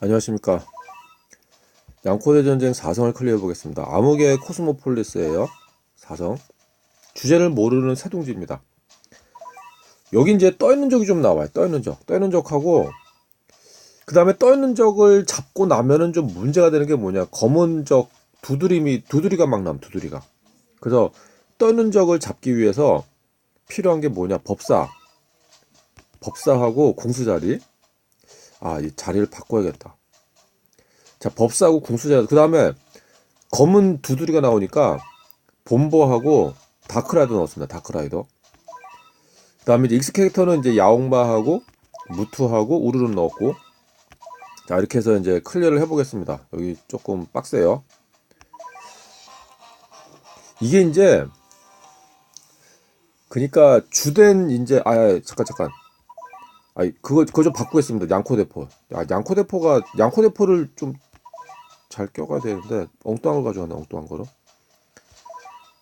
안녕하십니까. 양코대 전쟁 4성을 클리어해 보겠습니다. 암흑의 코스모폴리스예요. 4성. 주제를 모르는 새둥지입니다. 여기 이제 떠 있는 적이 좀 나와요. 떠 있는 적. 떠 있는 적하고 그 다음에 떠 있는 적을 잡고 나면은 좀 문제가 되는 게 뭐냐. 검은 적 두드림이 두드리가 막 남. 두드리가. 그래서 떠 있는 적을 잡기 위해서 필요한 게 뭐냐. 법사. 법사하고 공수자리. 아, 이 자리를 바꿔야겠다. 자, 법사하고 궁수자, 그 다음에 검은 두드리가 나오니까 본보하고 다크라이더 넣었습니다. 다크라이더. 그 다음에 이제 익스 캐릭터는 이제 야옹마하고 무투하고 우르르 넣었고 자, 이렇게 해서 이제 클리어를 해보겠습니다. 여기 조금 빡세요. 이게 이제 그니까 주된 이제 아 잠깐 잠깐 아니 그거 그거 좀 바꾸겠습니다. 양코 대포. 아, 양코 대포가 양코 대포를 좀 잘 껴가야 되는데 엉뚱한 걸 가져왔네. 엉뚱한 거로.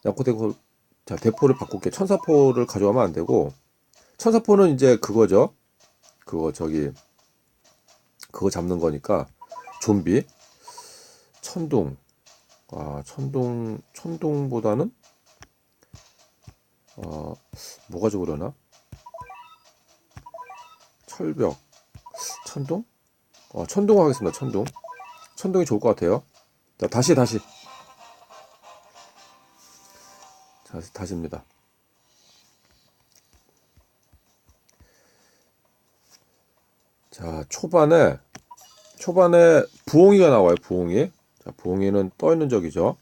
양코 대포 자 대포를 바꿀게. 천사포를 가져가면 안 되고 천사포는 이제 그거죠. 그거 저기 그거 잡는 거니까 좀비 천둥 아 천둥 천둥보다는 어 뭐가 좋으려나? 철벽 천둥? 어, 천둥 하겠습니다. 천둥. 천둥이 좋을 것 같아요. 자, 다시 다시. 자, 다시입니다. 자, 초반에 초반에 부엉이가 나와요. 부엉이. 자, 부엉이는 떠 있는 적이죠.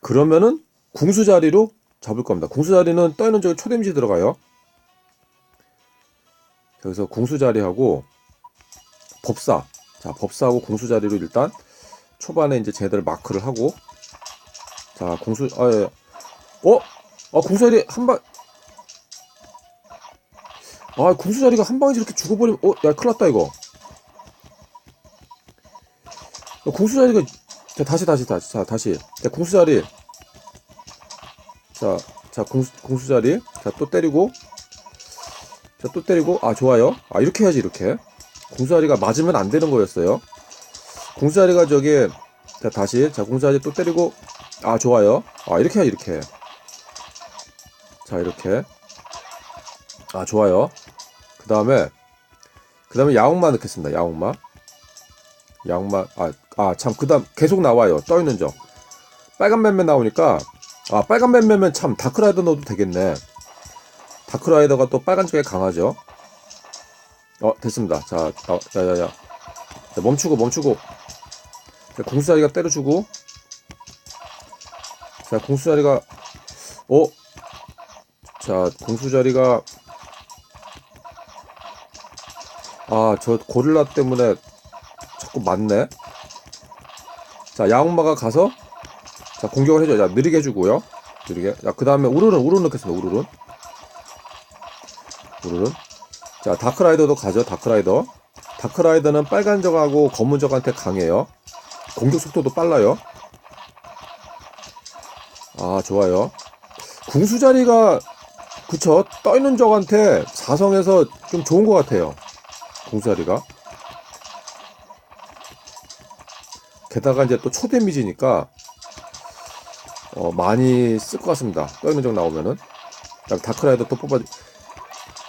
그러면은 궁수 자리로 잡을 겁니다. 궁수 자리는 떠 있는 적에 초데미지 들어가요. 여기서 궁수 자리하고 법사. 자, 법사하고 궁수 자리로 일단 초반에 이제 제대로 마크를 하고 자, 궁수 아 예. 어? 아, 궁수 자리 한 방. 아, 궁수 자리가 한 방에 이렇게 죽어버리면 어, 야, 큰일 났다 이거. 야, 궁수 자리가 자, 다시 다시 다시 자, 다시. 자, 궁수 자리. 자, 자, 궁수 궁수 자리. 자, 또 때리고 자, 또 때리고, 아, 좋아요. 아, 이렇게 해야지, 이렇게. 공수아리가 맞으면 안 되는 거였어요. 공수아리가 저기, 자, 다시. 자, 공수아리 또 때리고, 아, 좋아요. 아, 이렇게 해야지, 이렇게. 자, 이렇게. 아, 좋아요. 그 다음에, 그 다음에 야옹마 넣겠습니다. 야옹마. 야옹마, 아, 아, 참, 그 다음, 계속 나와요. 떠있는 적. 빨간 맨맨 나오니까, 아, 빨간 맨맨은 참, 다크라이더 넣어도 되겠네. 다크라이더가 또 빨간 쪽에 강하죠. 어, 됐습니다. 자, 어, 야, 야, 야. 자, 멈추고, 멈추고. 자, 공수자리가 때려주고. 자, 공수자리가, 어? 자, 공수자리가, 아, 저 고릴라 때문에 자꾸 맞네. 자, 야옹마가 가서, 자, 공격을 해줘. 자, 느리게 해주고요. 느리게. 자, 그 다음에 우르른, 우르른 넣겠습니다. 우르른. 우르른. 자, 다크라이더도 가죠. 다크라이더. 다크라이더는 빨간 적하고 검은 적한테 강해요. 공격 속도도 빨라요. 아, 좋아요. 궁수 자리가 그쵸 떠 있는 적한테 사성에서 좀 좋은 것 같아요. 궁수 자리가. 게다가 이제 또 초데미지니까 어, 많이 쓸 것 같습니다. 떠 있는 적 나오면은. 다크라이더 또 뽑아.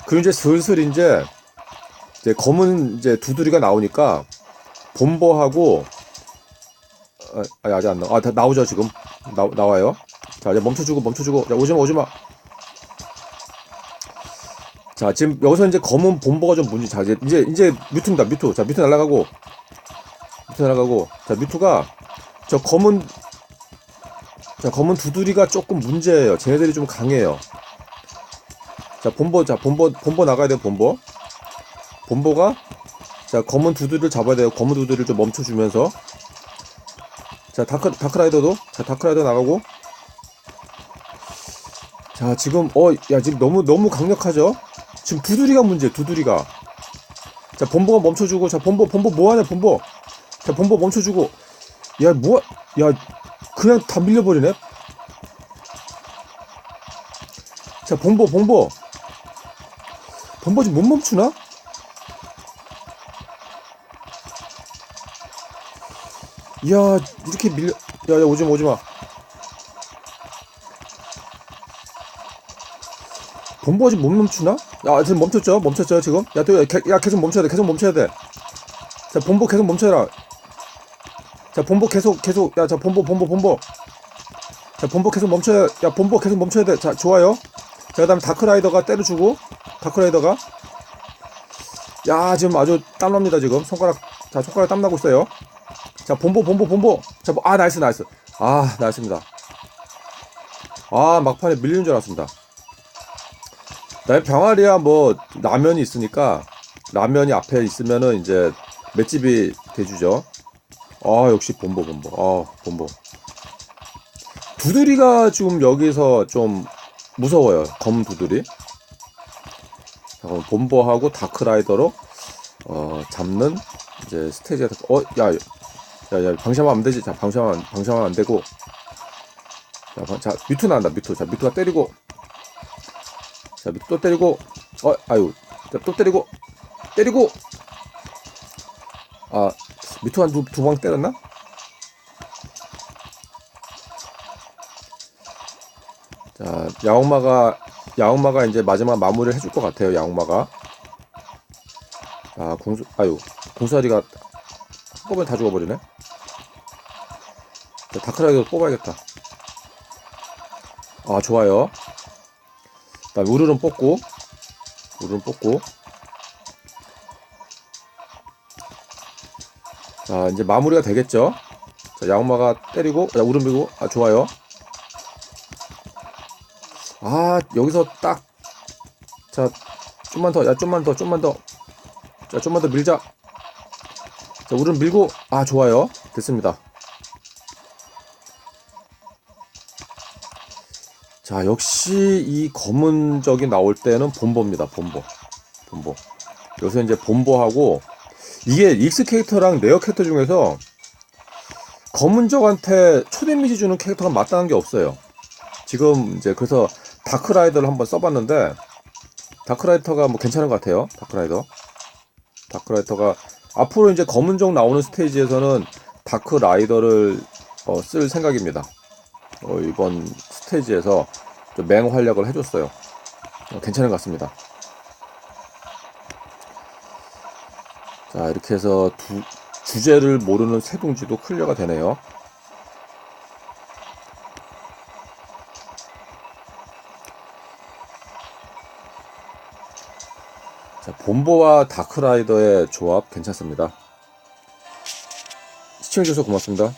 그리고 이제 슬슬 이제 이제 검은 이제 두드리가 나오니까 본보하고 아, 아직 안 나와. 아, 다 나오죠, 지금. 나, 나와요. 자, 이제 멈춰주고, 멈춰주고. 자, 오지마, 오지마. 자, 지금 여기서 이제 검은 본보가 좀 문제. 자, 이제, 이제, 이제 뮤트입니다, 뮤트. 자, 뮤트 날아가고. 뮤트 날아가고. 자, 뮤트가 저 검은, 자, 검은 두드리가 조금 문제예요. 쟤네들이 좀 강해요. 자, 본보, 자, 본보, 본보 나가야 돼요, 본보. 본보가, 자, 검은 두드를 잡아야 돼요. 검은 두드를 좀 멈춰주면서. 자, 다크, 다크라이더도, 자, 다크라이더 나가고. 자, 지금, 어, 야, 지금 너무, 너무 강력하죠? 지금 두드리가 문제, 두드리가. 자, 본보가 멈춰주고, 자, 본보, 본보 뭐하냐, 본보. 자, 본보 멈춰주고. 야, 뭐, 야, 그냥 다 밀려버리네? 자, 본보, 본보. 범버지 못 멈추나? 이야 이렇게 밀려 야야 오지마 오지마 지금 못 멈추나? 야 지금 멈췄죠? 멈췄죠 지금? 야, 또, 야, 계속 멈춰야 돼 계속 멈춰야 돼자 본보 계속 멈춰라 자 본보 계속 계속 야자 본보 본보 본보 자 본보 계속 멈춰야 야 본보 계속 멈춰야 돼자 좋아요 자 그 다음에 다크라이더가 때려주고 다크라이더가? 야 지금 아주 땀납니다 지금. 손가락 자 손가락 땀나고 있어요. 자 본보 본보 본보. 자아 나이스 나이스. 아 나이스입니다. 아 막판에 밀리는 줄 알았습니다. 나 병아리야 뭐 라면이 있으니까 라면이 앞에 있으면은 이제 맷집이 돼주죠. 아 역시 본보 본보. 아 본보. 두드리가 지금 여기서 좀 무서워요 검 두드리 자, 그럼 본보하고 다크라이더로 어, 잡는 이제 스테이지가 어, 야, 야, 야, 방심하면 안 되지. 자, 방심하면, 방심하면 안 되고. 자, 방- 자, 뮤트 나온다, 뮤트. 자, 뮤트가 때리고. 자, 뮤트 또 때리고. 어, 아유. 자, 또 때리고. 때리고. 아, 뮤트 한 두, 두 방 때렸나? 자, 야옹마가, 야옹마가 이제 마지막 마무리를 해줄 것 같아요, 야옹마가. 아, 공수, 아유, 공수아리가 한꺼번에 다 죽어버리네. 자, 다크라이더 뽑아야겠다. 아, 좋아요. 그 다음에 우르른 뽑고, 우르른 뽑고. 자, 이제 마무리가 되겠죠? 자, 야옹마가 때리고, 야, 우르른 밀고, 아, 좋아요. 아, 여기서 딱, 자, 좀만 더, 야, 좀만 더, 좀만 더. 자, 좀만 더 밀자. 자, 우른 밀고, 아, 좋아요. 됐습니다. 자, 역시 이 검은 적이 나올 때는 본보입니다. 본보. 본보. 여기서 이제 본보하고, 이게 익스 캐릭터랑 레어 캐릭터 중에서 검은 적한테 초데미지 주는 캐릭터가 마땅한 게 없어요. 지금 이제 그래서 다크라이더를 한번 써봤는데, 다크라이더가 뭐 괜찮은 것 같아요. 다크라이더. 다크라이더가 앞으로 이제 검은종 나오는 스테이지에서는 다크라이더를 어, 쓸 생각입니다. 어, 이번 스테이지에서 좀 맹활약을 해줬어요. 어, 괜찮은 것 같습니다. 자 이렇게 해서 두, 주제를 모르는 세 둥지도 클리어가 되네요. 자, 본보와 다크라이더의 조합 괜찮습니다. 시청해주셔서 고맙습니다.